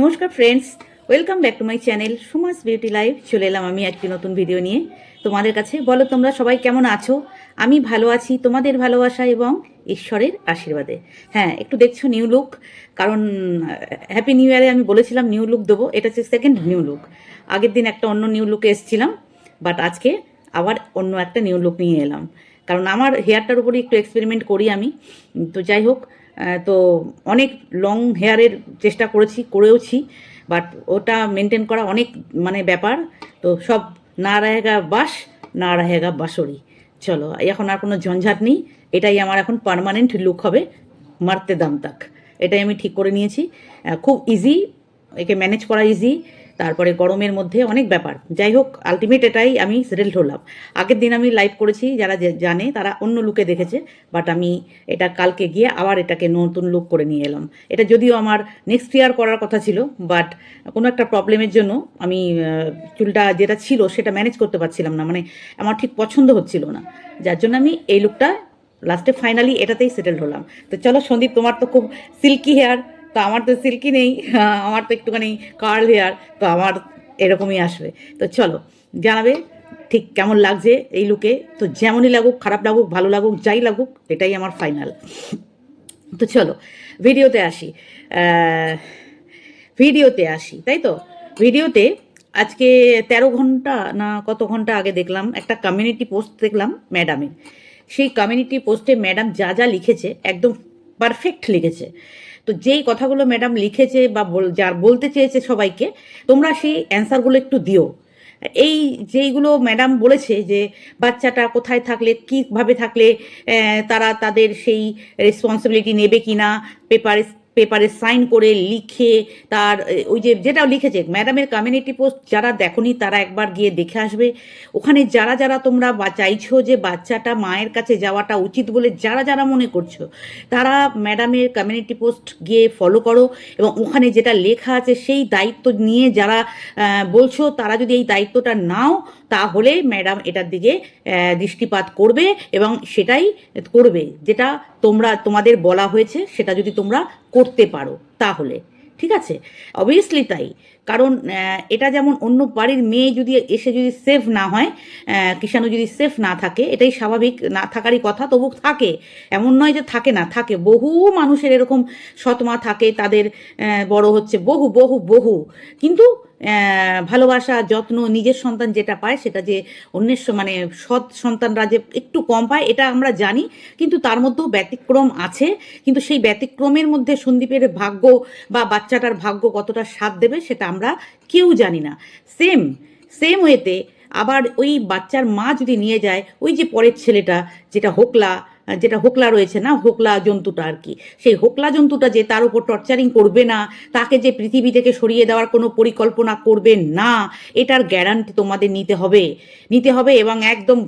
নমস্কার friends welcome back to my channel Suma's beauty life চলে এলাম আমি একটি নতুন ভিডিও নিয়ে। তোমাদের কাছে, বলো তোমরা সবাই কেমন আছো? আমি ভালো আছি, তোমাদের ভালোবাসা এবং ঈশ্বরের আশীর্বাদে। হ্যাঁ একটু দেখছ নিউ লুক কারণ হ্যাপি নিউ ইয়ারে আমি বলেছিলাম নিউ লুক দেবো, এটা হচ্ছে সেকেন্ড নিউ লুক আগের দিন একটা অন্য নিউ লুকে এসেছিলাম বাট আজকে আবার অন্য একটা নিউ লুক নিয়ে এলাম। কারণ আমার হেয়ারটার উপরে একটু এক্সপেরিমেন্ট করি আমি। তো যাই হোক তো অনেক লং হেয়ারের চেষ্টা করেছি, করেওছি বাট ওটা মেনটেন করা অনেক মানে ব্যাপার। তো সব না রাহেগা বাস না রাহেগা বাসরি চলো, এখন আর কোনো ঝঞ্ঝাট নেই, এটাই আমার এখন পারমানেন্ট লুক হবে, মারতে দাম তাক। এটাই আমি ঠিক করে নিয়েছি। খুব ইজি একে ম্যানেজ করা ইজি তারপরে গরমের মধ্যে অনেক ব্যাপার। যাই হোক আলটিমেট এটাই আমি সেটেলড হলাম আগের দিন আমি লাইভ করেছি, যারা জানে তারা অন্য লুকে দেখেছে বাট আমি এটা কালকে গিয়ে আবার এটাকে নতুন লুক করে নিয়ে এলাম। এটা যদিও আমার নেক্সট ইয়ার করার কথা ছিল বাট কোনো একটা প্রবলেমের জন্য আমি চুলটা যেটা ছিল সেটা ম্যানেজ করতে পারছিলাম না। মানে আমার ঠিক পছন্দ হচ্ছিল না। যার জন্য আমি এই লুকটা লাস্টে ফাইনালি এটাতেই সেটেল হলাম। তো চলো, সন্দীপ, তোমার তো খুব সিল্কি হেয়ার তো আমার তো সিল্কি নেই আমার তো একটুখানি কার্ল হেয়ার তো আমার এরকমই আসবে। তো চলো, জানাবে ঠিক কেমন লাগছে এই লুকে তো যেমনই লাগুক, খারাপ লাগুক, ভালো লাগুক, যাই লাগুক, এটাই আমার ফাইনাল তো চলো, ভিডিওতে আসি। ভিডিওতে আসি, তাই তো? ভিডিওতে আজকে তেরো ঘণ্টা না কত ঘণ্টা আগে দেখলাম, একটা কমিউনিটি পোস্ট দেখলাম ম্যাডামের সেই কমিউনিটি পোস্টে ম্যাডাম যা যা লিখেছে, একদম পারফেক্ট লিখেছে। তো যেই কথাগুলো ম্যাডাম লিখেছে বা যার বলতে চেয়েছে সবাইকে, তোমরা সেই অ্যান্সারগুলো একটু দিও। এই যেইগুলো ম্যাডাম বলেছে যে বাচ্চাটা কোথায় থাকলে, কীভাবে থাকলে তারা তাদের সেই রেসপন্সিবিলিটি নেবে কি না পেপারে পেপারে সাইন করে লিখে তার ওই যে যেটা লিখেছে, ম্যাডামের কমিউনিটি পোস্ট যারা দেখনি তারা একবার গিয়ে দেখে আসবে। ওখানে যারা যারা তোমরা বা চাইছো যে বাচ্চাটা মায়ের কাছে যাওয়াটা উচিত বলে যারা যারা মনে করছ, তারা ম্যাডামের কমিউনিটি পোস্ট গিয়ে ফলো করো এবং ওখানে যেটা লেখা আছে সেই দায়িত্ব নিয়ে যারা বলছো তারা যদি এই দায়িত্বটা নাও তাহলে ম্যাডাম এটার দিকে দৃষ্টিপাত করবে এবং সেটাই করবে যেটা তোমরা, তোমাদের বলা হয়েছে সেটা যদি তোমরা করতে পারো তাহলে। ঠিক আছে? অবভিয়াসলি তাই। কারণ এটা যেমন অন্য বাড়ির মেয়ে যদি এসে যদি সেফ না হয় কিষাণু যদি সেফ না থাকে, এটাই স্বাভাবিক, না থাকারই কথা, তবু থাকে। এমন নয় যে থাকে না, থাকে। বহু মানুষের এরকম সৎমা থাকে, তাদের বড় হচ্ছে বহু বহু বহু। কিন্তু ভালোবাসা, যত্ন, নিজের সন্তান যেটা পায়, সেটা যে অন্যের মানে সৎ সন্তানরা যে একটু কম পায়, এটা আমরা জানি। কিন্তু তার মধ্যেও ব্যতিক্রম আছে। কিন্তু সেই ব্যতিক্রমের মধ্যে সন্দীপের ভাগ্য বা বাচ্চাটার ভাগ্য কতটা সাথ দেবে, সেটা আমরা কেউ জানি না। সেম সেম ওয়েতে আবার ওই বাচ্চার মা যদি নিয়ে যায়, ওই যে পরের ছেলেটা, যেটা হোকলা যেটা হোকলা রয়েছে না, হোকলা জন্তুটা আর কি। সেই হোকলা জন্তুটা যে তার উপর টর্চারিং করবে না, তাকে যে পৃথিবী থেকে সরিয়ে দেওয়ার কোনো পরিকল্পনা করবে না, এটার গ্যারান্টি তোমাদের নিতে হবে। নিতে হবে এবং একদম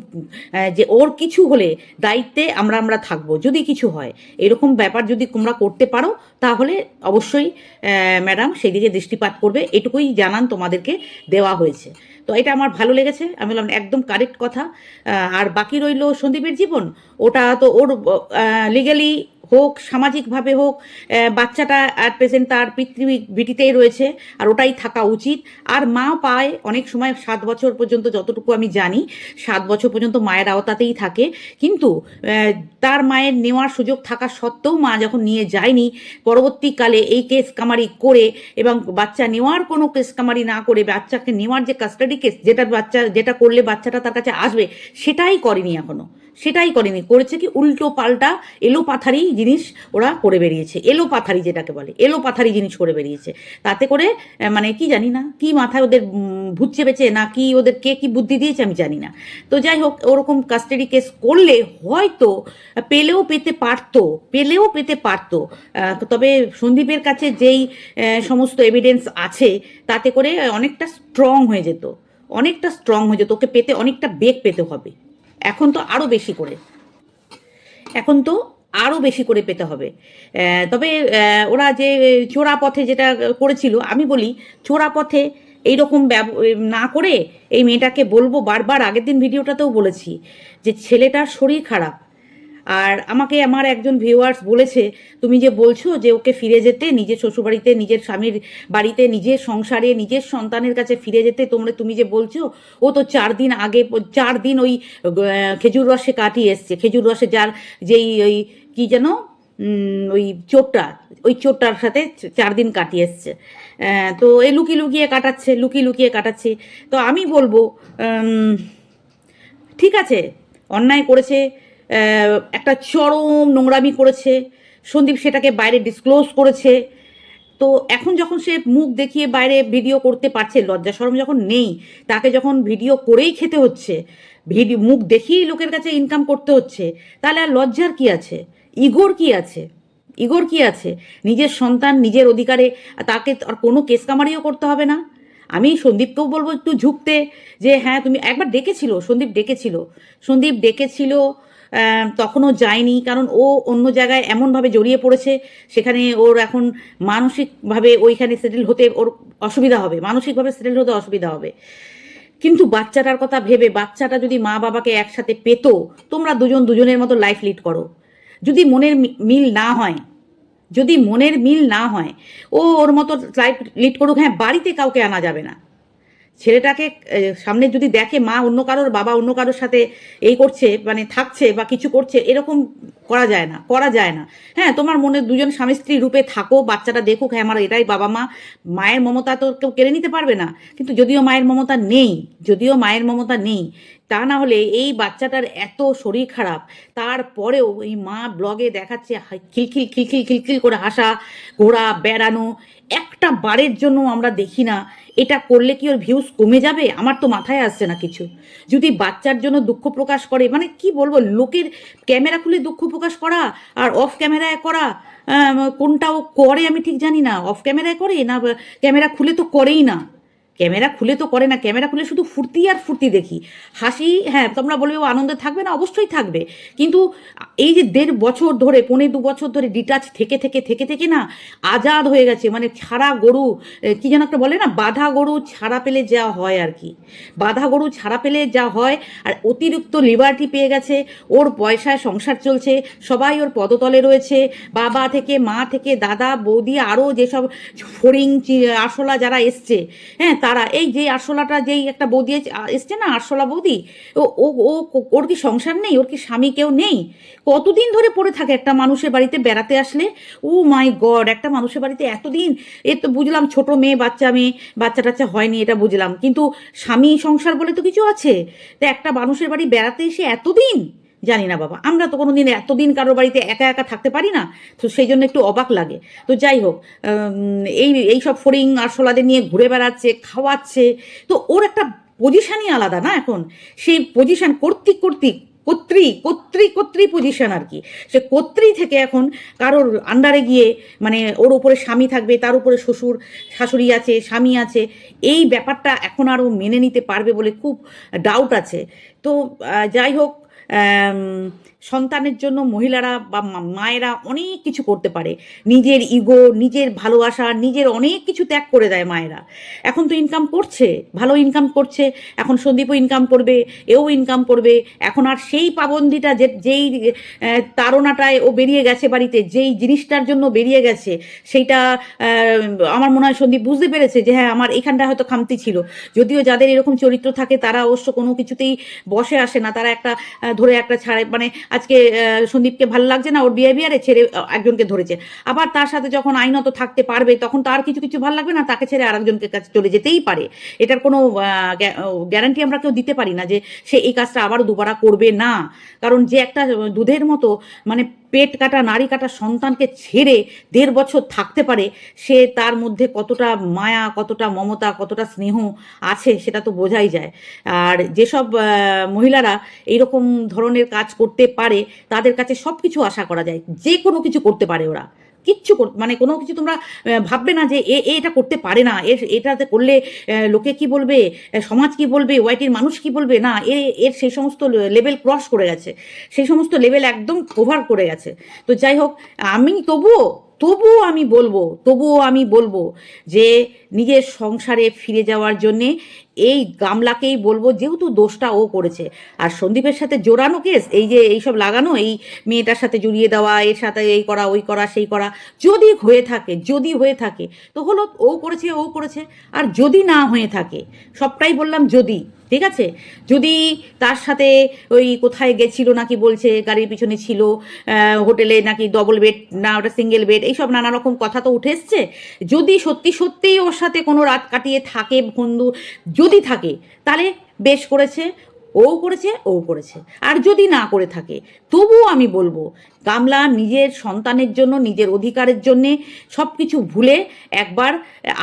যে ওর কিছু হলে দায়িত্বে আমরা আমরা থাকব, যদি কিছু হয়। এরকম ব্যাপার যদি তোমরা করতে পারো, তাহলে অবশ্যই ম্যাডাম সেই দিকে দৃষ্টিপাত করবে। এটুকুই জানান তোমাদেরকে দেওয়া হয়েছে। তো এটা আমার ভালো লেগেছে। আমি বললাম, একদম কারেক্ট কথা। আর বাকি রইল সন্দীপের জীবন। ওটা তো ওর লিগালি হোক, সামাজিকভাবে হোক বাচ্চাটা অ্যাট প্রেজেন্ট তার পৃথিবী ভিটিতেই রয়েছে, আর ওটাই থাকা উচিত। আর মা পায় অনেক সময় সাত বছর পর্যন্ত, যতটুকু আমি জানি, সাত বছর পর্যন্ত মায়ের আওতাতেই থাকে। কিন্তু তার মায়ের নেওয়ার সুযোগ থাকা সত্ত্বেও মা যখন নিয়ে যায়নি, পরবর্তীকালে এই কেস কামারি করে এবং বাচ্চা নেওয়ার কোনো কেস কামারি না করে বাচ্চাকে নেওয়ার যে কাস্টাডি কেস যেটা বাচ্চা, যেটা করলে বাচ্চাটা তার কাছে আসবে, সেটাই করেনি এখনও। সেটাই করেনি। করেছে কি উল্টো পাল্টা এলো পাথারি জিনিস ওরা করে বেরিয়েছে। এলো পাথারি যেটাকে বলে। এলো পাথারি জিনিস করে বেরিয়েছে। তাতে করে মানে কি জানি না, কি মাথায় ওদের ভূত চেপেছে, না কি ওদের কে কি বুদ্ধি দিয়েছে আমি জানি না। তো যাই হোক, ওরকম কাস্টাডি কেস করলে হয়তো, পেলেও পেতে পারতো, পেলেও পেতে পারতো। তবে সন্দীপের কাছে যেই সমস্ত এভিডেন্স আছে, তাতে করে অনেকটা স্ট্রং হয়ে যেত। অনেকটা স্ট্রং হয়ে যেত। ওকে পেতে অনেকটা বেগ পেতে হবে। এখন তো আরও বেশি করে। এখন তো আরও বেশি করে পেতে হবে। তবে ওরা যে চোরা পথে যেটা করেছিল, আমি বলি চোরা পথে এইরকম না করে এই মেয়েটাকে বলব বারবার, আগের দিন ভিডিওটাতেও বলেছি যে ছেলেটার শরীর খারাপ। আর আমাকে আমার একজন ভিউয়ার্স বলেছে, তুমি যে বলছো যে ওকে ফিরে যেতে, নিজের শ্বশুরবাড়িতে, নিজের স্বামীর বাড়িতে, নিজের সংসারে, নিজের সন্তানের কাছে ফিরে যেতে তোমরা, তুমি যে বলছো, ও তো চার দিন আগে, চার দিন ওই খেজুর রসে কাটিয়ে এসছে। খেজুর রসে যার যেই ওই কি যেন ওই চোরটা ওই চোরটার সাথে চার দিন কাটিয়ে এসছে। তো এ লুকিয়ে লুকিয়ে কাটাচ্ছে লুকিয়ে লুকিয়ে কাটাচ্ছে। তো আমি বলব ঠিক আছে, অন্যায় করেছে একটা চরম নোংরামি করেছে, সন্দীপ সেটাকে বাইরে ডিসক্লোজ করেছে। তো এখন যখন সে মুখ দেখিয়ে বাইরে ভিডিও করতে পারছে, লজ্জা সরম যখন নেই, তাকে যখন ভিডিও করেই খেতে হচ্ছে ভিডিও মুখ দেখিয়েই লোকের কাছে ইনকাম করতে হচ্ছে, তাহলে আর লজ্জার কি আছে? ইগোর কি আছে? ইগোর কি আছে? নিজের সন্তান, নিজের অধিকারে তাকে আর কোনো কেস কামারিও করতে হবে না। আমি সন্দীপকেও বলব একটু ঝুঁকতে যে হ্যাঁ তুমি একবার ডেকেছিল, সন্দীপ ডেকেছিল। সন্দীপ ডেকেছিল তখনও যায়নি কারণ ও অন্য জায়গায় এমনভাবে জড়িয়ে পড়েছে, সেখানে ওর এখন মানসিকভাবে ওইখানে সেটেল হতে ওর অসুবিধা হবে, মানসিকভাবে সেটেল হতে অসুবিধা হবে। কিন্তু বাচ্চাটার কথা ভেবে, বাচ্চাটা যদি মা বাবাকে একসাথে পেতো, তোমরা দুজন দুজনের মতো লাইফ লিড করো। যদি মনের মিল না হয়, যদি মনের মিল না হয়, ও ওর মতো লাইফ লিড করুক হ্যাঁ বাড়িতে কাউকে আনা যাবে না। ছেলেটাকে সামনে যদি দেখে মা অন্য কারোর বাবা অন্য কারোর সাথে এই করছে মানে থাকছে বা কিছু করছে, এরকম করা যায় না, করা যায় না। হ্যাঁ তোমার মনে দুজন স্বামী স্ত্রী রূপে থাকো, বাচ্চাটা দেখুক হ্যাঁ আমার এটাই বাবা মা, মায়ের মমতা তো কেউ কেড়ে নিতে পারবে না। কিন্তু যদিও মায়ের মমতা নেই, যদিও মায়ের মমতা নেই, তা না হলে এই বাচ্চাটার এত শরীর খারাপ, তারপরেও এই মা ব্লগে দেখাচ্ছে খিলখিল খিলখিল খিলখিল করে হাসা ঘোরা বেড়ানো, একটা বারের জন্য আমরা দেখি না এটা করলে কি ওর ভিউজ কমে যাবে? আমার তো মাথায় আসছে না কিছু। যদি বাচ্চার জন্য দুঃখ প্রকাশ করে মানে কি বলব, লোকের ক্যামেরা খুলে দুঃখ প্রকাশ করা আর অফ ক্যামেরায় করা কোনটাও করে আমি ঠিক জানি না। অফ ক্যামেরায় করে না, ক্যামেরা খুলে তো করেই না। ক্যামেরা খুলে তো করে না, ক্যামেরা খুলে শুধু ফুর্তি আর ফুর্তি দেখি। হাসি হ্যাঁ তোমরা বলবে, ও আনন্দে থাকবে না? অবশ্যই থাকবে। কিন্তু এই যে দেড় বছর ধরে পনেরো দু বছর ধরে ডিটাচ থেকে থেকে থেকে থেকে না, আজাদ হয়ে গেছে। মানে ছাড়া গরু কি যেন একটা বলে না, বাধা গরু ছাড়া পেলে যা হয় আর কি। বাধা গরু ছাড়া পেলে যা হয়, আর অতিরিক্ত লিবার্টি পেয়ে গেছে, ওর পয়সায় সংসার চলছে, সবাই ওর পদতলে রয়েছে, বাবা থেকে, মা থেকে, দাদা, বৌদি আরও যেসব চি- আরশোলা যারা এসছে হ্যাঁ তারা এই যে আরশোলাটা যেই একটা বৌদি এস- এসছে না আরশোলা বৌদি ও, ও- ওর কি সংসার নেই? ওর কি স্বামী কেউ নেই? কতদিন ধরে পড়ে থাকে একটা মানুষের বাড়িতে বেড়াতে আসলে? ও মাই গড, একটা মানুষের বাড়িতে এতদিন? এ তো বুঝলাম ছোট মেয়ে, বাচ্চা মেয়ে, বাচ্চা টাচ্চা হয়নি, এটা বুঝলাম। কিন্তু স্বামী সংসার বলে তো কিছু আছে? তো একটা মানুষের বাড়ি বেড়াতে এসে এতদিন? জানি না বাবা। আমরা তো কোনো দিন এতদিন কারোর বাড়িতে একা একা থাকতে পারি না, তো সেই জন্য একটু অবাক লাগে। তো যাই হোক এই এই সব ফড়িং আরশোলাদের নিয়ে ঘুরে বেড়াচ্ছে, খাওয়াচ্ছে, তো ওর একটা পজিশানই আলাদা না এখন? সেই পজিশান কর্তৃক কর্তৃক কর্ত্রী কর্ত্রী কর্ত্রী পজিশন আর কি? সে কর্ত্রী থেকে এখন কারোর আন্ডারে গিয়ে মানে ওর উপরে স্বামী থাকবে, তার উপরে শ্বশুর, শাশুড়ি আছে, স্বামী আছে, এই ব্যাপারটা এখন আরও মেনে নিতে পারবে বলে খুব ডাউট আছে। তো যাই হোক সন্তানের জন্য মহিলারা বা মায়েরা অনেক কিছু করতে পারে। নিজের ইগো নিজের ভালোবাসা, নিজের অনেক কিছু ত্যাগ করে দেয় মায়েরা। এখন তো ইনকাম করছে, ভালো ইনকাম করছে, এখন সন্দীপও ইনকাম করবে, এও ইনকাম করবে। এখন আর সেই পাবন্দিটা যে, যেই তাড়নাটায় ও বেরিয়ে গেছে বাড়িতে, যেই জিনিসটার জন্য বেরিয়ে গেছে, সেইটা আমার মনে হয় সন্দীপ বুঝতে পেরেছে যে হ্যাঁ আমার এখানটা হয়তো খামতি ছিল। যদিও যাদের এরকম চরিত্র থাকে, তারা অবশ্য কোনো কিছুতেই বসে আসে না। তারা একটা ধরে একটা ছাড়ে মানে আজকে সন্দীপকে ভালো লাগছে না, ওর বিহেভিয়ারে ছেড়ে একজনকে ধরেছে। আবার তার সাথে যখন আইনত থাকতে পারবে, তখন তার কিছু কিছু ভালো লাগবে না, তাকে ছেড়ে আরেকজনকে কাছে চলে যেতেই পারে। এটার কোনো গ্যারান্টি আমরা কেউ দিতে পারি না যে সে এই কাজটা আবারও দুবারা করবে না। কারণ যে একটা দুধের মতো মানে পেট কাটা, নারী কাটা সন্তানকে ছেড়ে দেড় বছর থাকতে পারে, সে তার মধ্যে কতটা মায়া, কতটা মমতা, কতটা স্নেহ আছে, সেটা তো বোঝাই যায়। আর যেসব মহিলারা এইরকম ধরনের কাজ করতে পারে, তাদের কাছে সব কিছু আশা করা যায়। যে কোনো কিছু করতে পারে ওরা। কিচ্ছু মানে কোনো কিছু তোমরা ভাববে না যে এ এটা করতে পারে না। এ, এটাতে করলে লোকে কি বলবে? সমাজ কি বলবে? ওয়াইটির মানুষ কি বলবে? না, এ, এর সেই সমস্ত লেভেল ক্রস করে গেছে। সেই সমস্ত লেভেল একদম ওভার করে গেছে। তো যাই হোক, আমি তবুও তবুও আমি বলব, তবুও আমি বলব যে নিজের সংসারে ফিরে যাওয়ার জন্যে এই গামলাকেই বলব, যেহেতু দোষটা ও করেছে। আর সন্দীপের সাথে জোরানো কেস, এই যে এইসব লাগানো, এই মেয়েটার সাথে জড়িয়ে দেওয়া, এর সাথে এই করা, ওই করা, সেই করা, যদি হয়ে থাকে, যদি হয়ে থাকে, তো হলো ও করেছে ও করেছে। আর যদি না হয়ে থাকে, সবটাই বললাম যদি। ঠিক আছে? যদি তার সাথে ওই কোথায় গেছিল নাকি বলছে, গাড়ির পিছনে ছিল হোটেলে নাকি ডবল বেড না ওটা সিঙ্গেল বেড এইসব নানা রকম কথা তো উঠে এসছে। যদি সত্যি সত্যিই ওর সাথে কোনো রাত কাটিয়ে থাকে বন্ধু, যদি থাকে, তাহলে বেশ করেছে। ও করেছে ও করেছে। আর যদি না করে থাকে, তবুও আমি বলব, গামলা নিজের সন্তানের জন্য, নিজের অধিকারের জন্যে সব কিছু ভুলে একবার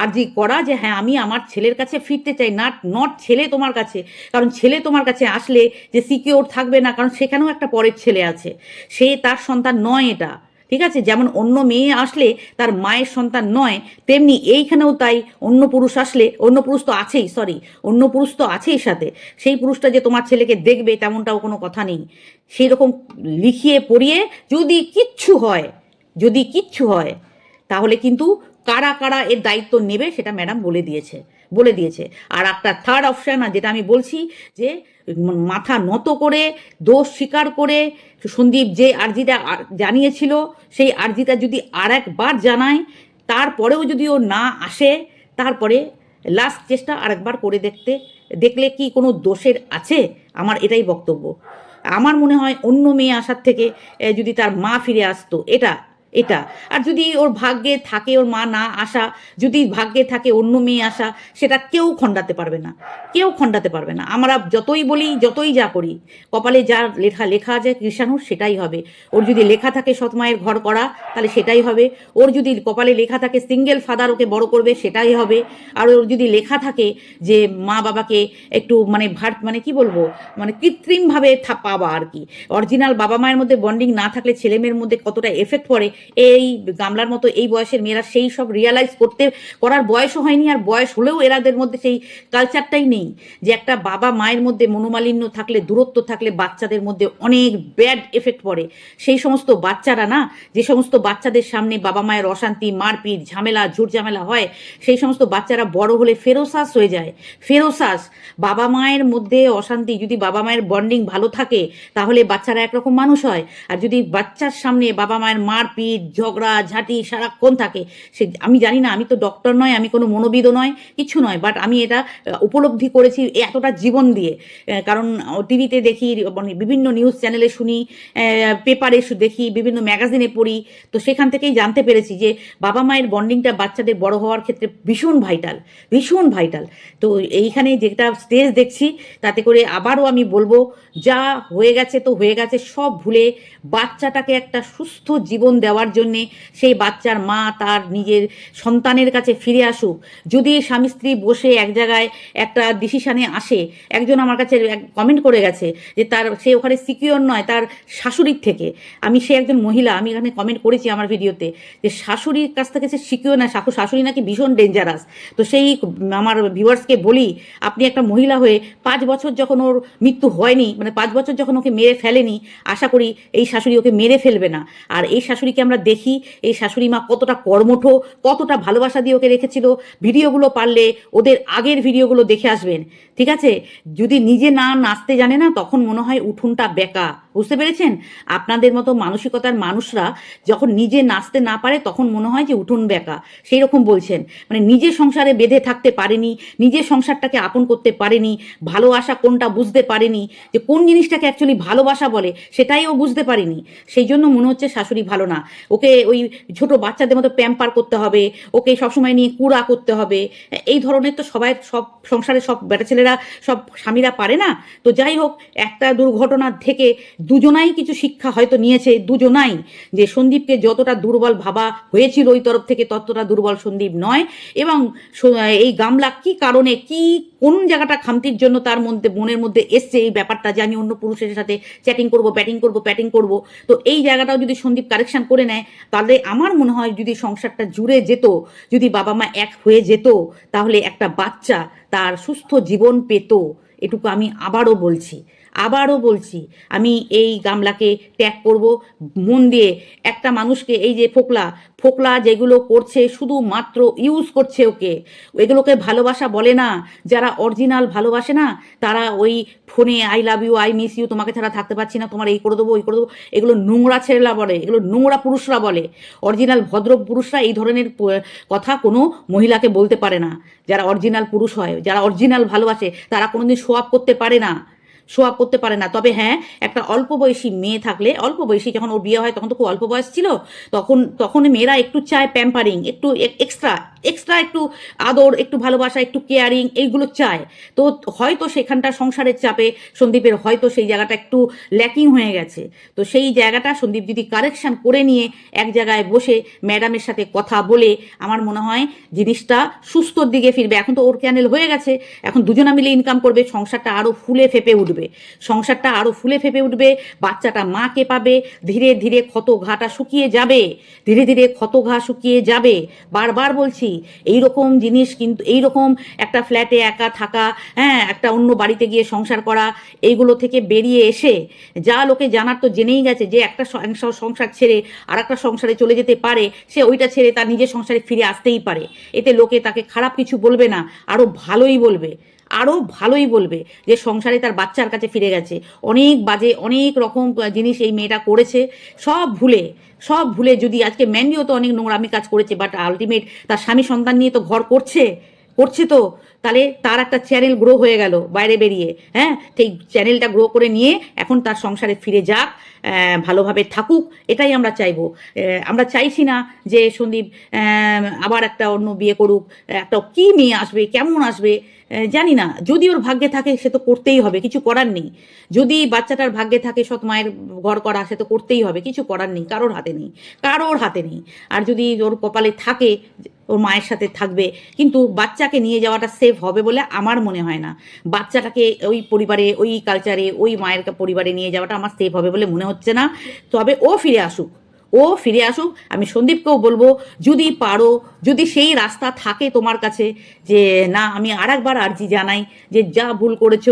আর্জি করা যে হ্যাঁ আমি আমার ছেলের কাছে ফিরতে চাই নাট নট ছেলে তোমার কাছে। কারণ ছেলে তোমার কাছে আসলে যে সিকিওর থাকবে না, কারণ সেখানেও একটা পরের ছেলে আছে। সে তার সন্তান নয় এটা। ঠিক আছে? যেমন অন্য মেয়ে আসলে তার মায়ের সন্তান নয়, তেমনি এইখানেও তাই অন্য পুরুষ আসলে, অন্য পুরুষ তো আছেই সরি অন্য পুরুষ তো আছেই সাথে। সেই পুরুষটা যে তোমার ছেলেকে দেখবে তেমনটাও কোনো কথা নেই। সেই রকম লিখিয়ে পড়িয়ে যদি কিচ্ছু হয়, যদি কিচ্ছু হয়, তাহলে কিন্তু কারা কারা এর দায়িত্ব নেবে সেটা ম্যাডাম বলে দিয়েছে বলে দিয়েছে। আর একটা থার্ড অপশান যেটা আমি বলছি যে মাথা নত করে, দোষ স্বীকার করে সন্দীপ যে আর্জিটা আর- জানিয়েছিল, সেই আর্জিটা যদি আর একবার জানায়, তারপরেও যদি ও না আসে, তারপরে লাস্ট চেষ্টা আরেকবার করে দেখতে, দেখলে কি কোনো দোষের আছে? আমার এটাই বক্তব্য। আমার মনে হয় অন্য মেয়ে আসার থেকে যদি তার মা ফিরে আসতো, এটা এটা। আর যদি ওর ভাগ্যে থাকে, ওর মা না আসা, যদি ভাগ্যে থাকে অন্য মেয়ে আসা, সেটা কেউ খণ্ডাতে পারবে না। কেউ খণ্ডাতে পারবে না। আমরা যতই বলি, যতই যা করি, কপালে যা লেখা লেখা আছে কৃষাণুর সেটাই হবে। ওর যদি লেখা থাকে সৎমায়ের ঘর করা, তাহলে সেটাই হবে। ওর যদি কপালে লেখা থাকে সিঙ্গেল ফাদার ওকে বড় করবে, সেটাই হবে। আর ওর যদি লেখা থাকে যে মা বাবাকে একটু মানে ভাট মানে কি বলব? মানে কৃত্রিমভাবে পাওয়া আর কি। অরিজিনাল বাবা মায়ের মধ্যে বন্ডিং না থাকলে ছেলে মেয়ের মধ্যে কতটা এফেক্ট পড়ে এই গামলার মতো এই বয়সের মেয়েরা সেই সব রিয়ালাইজ করতে, করার বয়সও হয়নি আর বয়স হলেও এরাদের মধ্যে সেই কালচারটাই নেই। যে একটা বাবা মায়ের মধ্যে মনোমালিন্য থাকলে, দূরত্ব থাকলে বাচ্চাদের মধ্যে অনেক ব্যাড এফেক্ট পড়ে। সেই সমস্ত বাচ্চারা না, যে সমস্ত বাচ্চাদের সামনে বাবা মায়ের অশান্তি, মারপিট, ঝামেলা, ঝুট ঝামেলা হয়, সেই সমস্ত বাচ্চারা বড় হলে ফেরোসাস হয়ে যায়। ফেরোসাস, বাবা মায়ের মধ্যে অশান্তি, যদি বাবা মায়ের বন্ডিং ভালো থাকে, তাহলে বাচ্চারা একরকম মানুষ হয়। আর যদি বাচ্চার সামনে বাবা মায়ের মারপিট ঝগড়া, ঝাঁটি, সারাক্ষণ থাকে। সে, আমি জানি না, আমি তো ডক্টর নয়, আমি কোনো মনোবিদও নয়, কিছু নয় বাট আমি এটা উপলব্ধি করেছি এতটা জীবন দিয়ে। কারণ টিভিতে দেখি মানে বিভিন্ন নিউজ চ্যানেলে শুনি পেপারে দেখি, বিভিন্ন ম্যাগাজিনে পড়ি। তো সেখান থেকেই জানতে পেরেছি যে, বাবা মায়ের বন্ডিংটা বাচ্চাদের বড় হওয়ার ক্ষেত্রে ভীষণ ভাইটাল ভীষণ ভাইটাল তো এইখানে যেটা স্টেজ দেখছি, তাতে করে আবারও আমি বলব, যা হয়ে গেছে তো হয়ে গেছে, সব ভুলে বাচ্চাটাকে একটা সুস্থ জীবন দেওয়ার জন্যে সেই বাচ্চার মা তার নিজের সন্তানের কাছে ফিরে আসুক। যদি স্বামী স্ত্রী বসে এক জায়গায় একটা ডিসিশানে আসে, একজন আমার কাছে কমেন্ট করে গেছে যে তার, সে ওখানে সিকিওর নয়, তার শাশুড়ির থেকে। আমি সে একজন মহিলা, আমি এখানে কমেন্ট করেছি আমার ভিডিওতে যে শাশুড়ির কাছ থেকে সে সিকিওর না, শাশু, শাশুড়ি নাকি ভীষণ ডেঞ্জারাস তো সেই আমার ভিউয়ার্সকে বলি, আপনি একটা মহিলা হয়ে পাঁচ বছর যখন ওর মৃত্যু হয়নি মানে পাঁচ বছর যখন ওকে মেরে ফেলেনি, আশা করি এই শাশুড়ি ওকে মেরে ফেলবে না। আর এই শাশুড়িকে আমরা দেখি এই শাশুড়ি মা কতটা কর্মঠ, কতটা ভালোবাসা দিয়ে ওকে রেখেছিল। ভিডিওগুলো পারলে ওদের আগের ভিডিওগুলো দেখে আসবেন। ঠিক আছে? যদি নিজে না নাচতে জানে না, তখন মনে হয় উঠোনটা বেকা। বুঝতে পেরেছেন? আপনাদের মতো মানসিকতার মানুষরা যখন নিজে নাচতে না পারে, তখন মনে হয় যে উঠোন বেকা। সেই রকম বলছেন। মানে নিজের সংসারে বেঁধে থাকতে পারেনি, নিজের সংসারটাকে আপন করতে পারেনি, ভালোবাসা কোনটা বুঝতে পারেনি, যে কোন জিনিসটাকে অ্যাকচুয়ালি ভালোবাসা বলে, সেটাই ও বুঝতে পারেনি। সেই জন্য মনে হচ্ছে শাশুড়ি ভালো না। ওকে ওই ছোট বাচ্চাদের মতো প্যাম্পার করতে হবে, ওকে সবসময় নিয়ে কুড়া করতে হবে। এই ধরনের তো সবাই সব সংসারে সব বেটা ছেলেরা, সব স্বামীরা পারে না। তো যাই হোক, একটা দুর্ঘটনা থেকে দুজনাই কিছু শিক্ষা হয়তো নিয়েছে, দুজনাই। যে সন্দীপকে যতটা দুর্বল ভাবা হয়েছিল ওই তরফ থেকে ততটা দুর্বল সন্দীপ নয়। এবং এই গামলা কি কারণে, কি, কোন জায়গাটা খামতির জন্য তার মধ্যে, মনের মধ্যে এসছে এই ব্যাপারটা? যে আমি অন্য পুরুষের সাথে চ্যাটিং করব ব্যাটিং করব প্যাটিং করব। তো এই জায়গাটাও যদি সন্দীপ কারেকশন করে নেয়, তাহলে আমার মনে হয় যদি সংসারটা জুড়ে যেত, যদি বাবা মা এক হয়ে যেত, তাহলে একটা বাচ্চা তার সুস্থ জীবন পেত, এটুকু আমি আবারও বলছি। আবারও বলছি, আমি এই গামলাকে ত্যাগ করব। মন দিয়ে একটা মানুষকে এই যে ফোকলা ফোকলা যেগুলো করছে, শুধুমাত্র ইউজ করছে ওকে। এগুলোকে ভালোবাসা বলে না, যারা অরিজিনাল ভালোবাসে না, তারা ওই ফোনে I love you I miss you তোমাকে ছাড়া থাকতে পারছি না, তোমার এই করে দেবো, ওই করে দেবো, এগুলো নোংরা ছেলেরা বলে, এগুলো নোংরা পুরুষরা বলে। অরিজিনাল ভদ্র পুরুষরা এই ধরনের কথা কোনো মহিলাকে বলতে পারে না। যারা অরিজিনাল পুরুষ হয়, যারা অরিজিনাল ভালোবাসে, তারা কোনোদিন শো আপ করতে পারে না। শো আপ করতে পারে না। তবে হ্যাঁ একটা অল্প বয়সী মেয়ে থাকলে, অল্প বয়সী যখন ওর বিয়ে হয়, তখন তো খুব অল্প বয়স ছিল, তখন তখন মেয়েরা একটু চায় প্যাম্পারিং একটু এক্সট্রা এক্সট্রা একটু আদর, একটু ভালোবাসা, একটু কেয়ারিং এইগুলো চায়। তো হয়তো সেখানটা সংসারের চাপে সন্দীপের হয়তো সেই জায়গাটা একটু ল্যাকিং হয়ে গেছে। তো সেই জায়গাটা সন্দীপ যদি কারেকশান করে নিয়ে এক জায়গায় বসে ম্যাডামের সাথে কথা বলে, আমার মনে হয় জিনিসটা সুস্থর দিকে ফিরবে। এখন তো ওর ক্যানেল হয়ে গেছে। এখন দুজনা মিলে ইনকাম করবে, সংসারটা আরও ফুলে ফেপে উঠবে। সংসারটা আরও ফুলে ফেপে উঠবে, বাচ্চাটা মাকে পাবে, ধীরে ধীরে ক্ষত ঘাটা শুকিয়ে যাবে। ধীরে ধীরে ক্ষত ঘা শুকিয়ে যাবে। বারবার বলছি এই রকম জিনিস কিন্তু এই রকম একটা ফ্ল্যাটে একা থাকা হ্যাঁ একটা অন্য বাড়িতে গিয়ে সংসার করা, এইগুলো থেকে বেরিয়ে এসে যা লোকে জানার তো জেনেই গেছে যে একটা সংসার- সংসার ছেড়ে আর একটা সংসারে চলে যেতে পারে, সে ওইটা ছেড়ে তার নিজের সংসারে ফিরে আসতেই পারে। এতে লোকে তাকে খারাপ কিছু বলবে না আরও ভালোই বলবে। আরও ভালোই বলবে যে সংসারে তার বাচ্চার কাছে ফিরে গেছে। অনেক বাজে, অনেক রকম জিনিস এই মেয়েটা করেছে। সব ভুলে সব ভুলে যদি আজকে ম্যান্ডিও তো অনেক নোংরামি কাজ করেছে বাট আলটিমেট তার স্বামী সন্তান নিয়ে তো ঘর করছে করছে তো, তাহলে তার একটা চ্যানেল গ্রো হয়ে গেল বাইরে বেরিয়ে। হ্যাঁ সেই চ্যানেলটা গ্রো করে নিয়ে এখন তার সংসারে ফিরে যাক ভালোভাবে থাকুক, এটাই আমরা চাইব। আমরা চাইছি না যে সন্দীপ আবার একটা অন্য বিয়ে করুক, একটা কী মেয়ে আসবে, কেমন আসবে জানি না। যদি ওর ভাগ্যে থাকে, সে তো করতেই হবে, কিছু করার নেই। যদি বাচ্চাটার ভাগ্যে থাকে, সৎ মায়ের ঘর করা, সে তো করতেই হবে, কিছু করার নেই, কারোর হাতে নেই, কারোর হাতে নেই। আর যদি ওর কপালে থাকে, ওর মায়ের সাথে থাকবে, কিন্তু বাচ্চাকে নিয়ে যাওয়াটা সেফ হবে বলে আমার মনে হয় না। বাচ্চাটাকে ওই পরিবারে, ওই কালচারে ওই মায়ের পরিবারে নিয়ে যাওয়াটা আমার সেফ হবে বলে মনে হচ্ছে না। তবে ও ফিরে আসুক। ও ফিরে আসুক, আমি সন্দীপকেও বলব, যদি পারো, যদি সেই রাস্তা থাকে তোমার কাছে, যে না, আমি আর একবার আর্জি জানাই যে যা ভুল করেছ,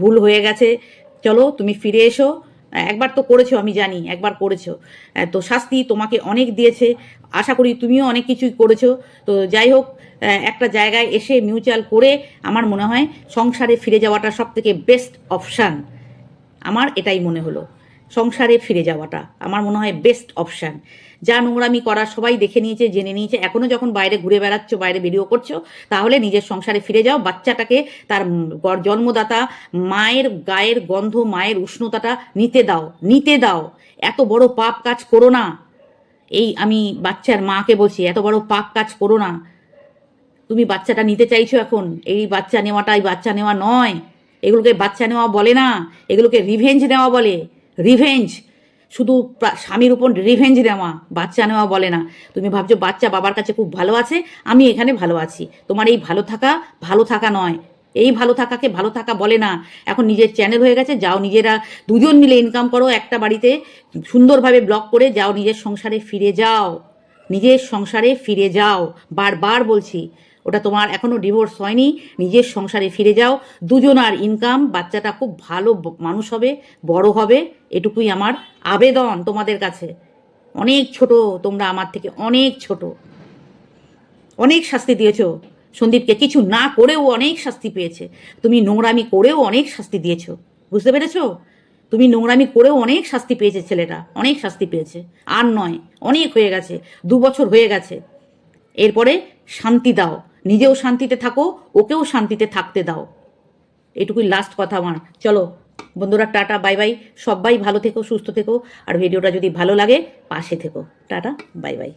ভুল হয়ে গেছে, চলো তুমি ফিরে এসো। একবার তো করেছ, আমি জানি, একবার করেছ। তো শাস্তি তোমাকে অনেক দিয়েছে, আশা করি তুমিও অনেক কিছুই করেছ। তো যাই হোক একটা জায়গায় এসে মিউচুয়াল করে আমার মনে হয় সংসারে ফিরে যাওয়াটা সব থেকে বেস্ট অপশান আমার এটাই মনে হলো। সংসারে ফিরে যাওয়াটা আমার মনে হয় বেস্ট অপশান যা নোংরামি করা সবাই দেখে নিয়েছে, জেনে নিয়েছে এখনও যখন বাইরে ঘুরে বেড়াচ্ছ, বাইরে ভিডিও করছ, তাহলে নিজের সংসারে ফিরে যাও। বাচ্চাটাকে তার জন্মদাতা, মায়ের গায়ের গন্ধ, মায়ের উষ্ণতাটা নিতে দাও নিতে দাও। এত বড় পাপ কাজ করো না। এই আমি বাচ্চার মাকে বলছি, এত বড় পাপ কাজ করো না। তুমি বাচ্চাটা নিতে চাইছো এখন, এই বাচ্চা নেওয়াটাই বাচ্চা নেওয়া নয়। এগুলোকে বাচ্চা নেওয়া বলে না, এগুলোকে রিভেঞ্জ নেওয়া বলে। রিভেঞ্জ শুধু স্বামীর উপর রিভেঞ্জ নেওয়া, বাচ্চা নেওয়া বলে না। তুমি ভাবছ বাচ্চা বাবার কাছে খুব ভালো আছে, আমি এখানে ভালো আছি। তোমার এই ভালো থাকা ভালো থাকা নয়। এই ভালো থাকাকে ভালো থাকা বলে না। এখন নিজের চ্যানেল হয়ে গেছে, যাও নিজেরা দুজন মিলে ইনকাম করো একটা বাড়িতে, সুন্দরভাবে ব্লগ করে যাও নিজের সংসারে ফিরে যাও। নিজের সংসারে ফিরে যাও। বারবার বলছি ওটা তোমার এখনও ডিভোর্স হয়নি, নিজের সংসারে ফিরে যাও। দুজনার ইনকাম বাচ্চাটা খুব ভালো মানুষ হবে, বড় হবে, এটুকুই আমার আবেদন তোমাদের কাছে। অনেক ছোট, তোমরা আমার থেকে অনেক ছোট। অনেক শাস্তি দিয়েছ। সন্দীপকে কিছু না করেও অনেক শাস্তি পেয়েছে। তুমি নোংরামি করেও অনেক শাস্তি দিয়েছ। বুঝতে পেরেছ? তুমি নোংরামি করেও অনেক শাস্তি পেয়েছে ছেলেটা, অনেক শাস্তি পেয়েছে। আর নয়, অনেক হয়ে গেছে, দু বছর হয়ে গেছে। এরপরে শান্তি দাও। নিজেও শান্তিতে থাকো, ওকেও শান্তিতে থাকতে দাও। এটুকুই লাস্ট কথা আমার। চলো, বন্ধুরা, টাটা বাই বাই সবাই ভালো থেকো, সুস্থ থেকো। আর ভিডিওটা যদি ভালো লাগে, পাশে থেকো। Tata bye bye